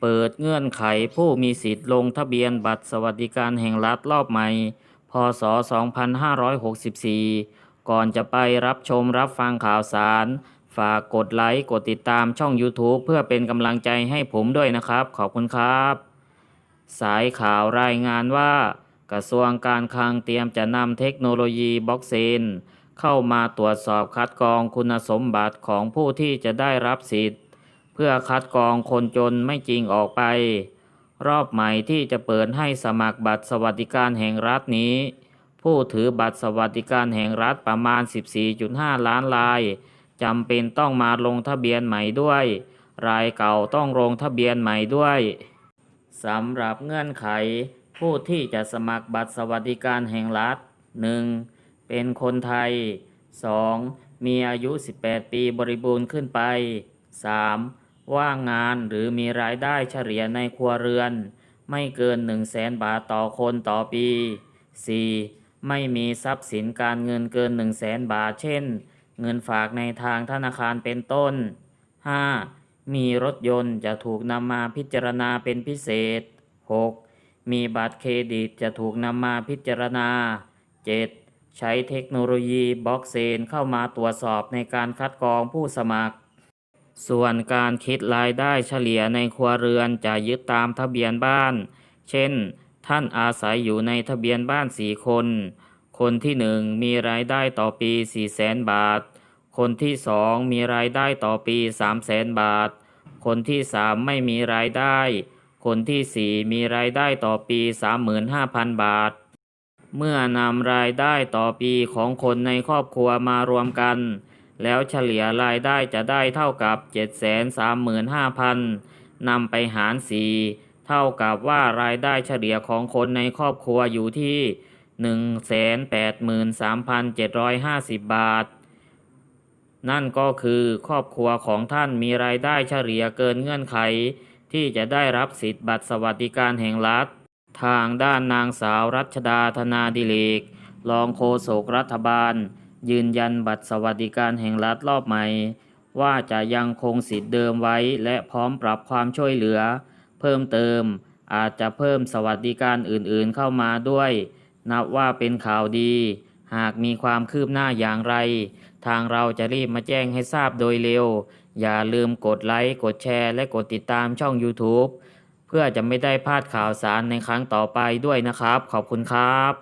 เปิดเงื่อนไขผู้มีสิทธิ์ลงทะเบียนบัตรสวัสดิการแห่งรัฐรอบใหม่ พศ 2564 ก่อนจะไปรับชมรับฟังข่าวสาร ฝากกดไลค์ กดติดตามช่อง YouTube เพื่อเป็นกำลังใจให้ผมด้วยนะครับ ขอบคุณครับ สายข่าวรายงานว่า กระทรวงการคลังเตรียมจะนำเทคโนโลยีบล็อกเชนเข้ามาตรวจสอบคัดกรองคุณสมบัติของผู้ที่จะได้รับสิทธิ์ เพื่อคัดกรองคนจนไม่จริงออกไป รอบใหม่ที่จะเปิดให้สมัครบัตรสวัสดิการแห่งรัฐนี้ ผู้ถือบัตรสวัสดิการแห่งรัฐประมาณ 14.5 ล้านรายจำเป็นต้องมาลงทะเบียนใหม่ด้วย รายเก่าต้องลงทะเบียนใหม่ด้วยสำหรับเงื่อนไข ผู้ที่จะสมัครบัตรสวัสดิการแห่งรัฐ 1. เป็นคนไทย 2. มีอายุ 18 ปีบริบูรณ์ขึ้นไป 3. ว่างงานหรือมีรายได้เฉลี่ยในครัวเรือน ไม่เกิน 1 0 0 0 0แสนบาทต่อคนต่อปี 4. ไม่มีทรัพย์สินการเงินเกิน 1 0 0 0 0แสนบาท เช่น เงินฝากในทางธนาคารเป็นต้น 5. มีรถยนต์จะถูกนำมาพิจารณาเป็นพิเศษ 6. มีบัตรเครดิตจะถูกนำมาพิจารณา 7. ใช้เทคโนโลยีบล็อกเชนเข้ามาตรวจสอบในการคัดกรองผู้สมัคร ส่วนการคิดรายได้เฉลี่ยในครัวเรือนจะยึดตามทะเบียนบ้าน เช่น ท่านอาศัยอยู่ในทะเบียนบ้าน4คน คนที่1มีรายได้ต่อปี4 0 0แสนบาท คนที่2มีรายได้ต่อปี3 0 0แสนบาท คนที่3ไม่มีรายได้ คนที่4มีรายได้ต่อปี 35,000 บาท เมื่อนำรายได้ต่อปีของคนในครอบครัวมารวมกัน แล้วเฉลี่ยรายได้จะได้เท่ากับ 735,000นำไปหาร 4 เท่ากับว่ารายได้เฉลี่ยของคนในครอบครัวอยู่ที่ 183,750 บาท นั่นก็คือครอบครัวของท่านมีรายได้เฉลี่ยเกินเงื่อนไข ที่จะได้รับสิทธิ์บัตรสวัสดิการแห่งรัฐ ทางด้านนางสาวรัชดาธนาดิเลกรองโฆษกรัฐบาล ยืนยันบัตรสวัสดิการแห่งรัฐรอบใหม่ ว่าจะยังคงสิทธิ์เดิมไว้และพร้อมปรับความช่วยเหลือ เพิ่มเติมอาจจะเพิ่มสวัสดิการอื่นๆเข้ามาด้วย นับว่าเป็นข่าวดี หากมีความคืบหน้าอย่างไร ทางเราจะรีบมาแจ้งให้ทราบโดยเร็ว อย่าลืมกดไลค์กดแชร์และกดติดตามช่อง YouTube เพื่อจะไม่ได้พลาดข่าวสารในครั้งต่อไปด้วยนะครับ ขอบคุณครับ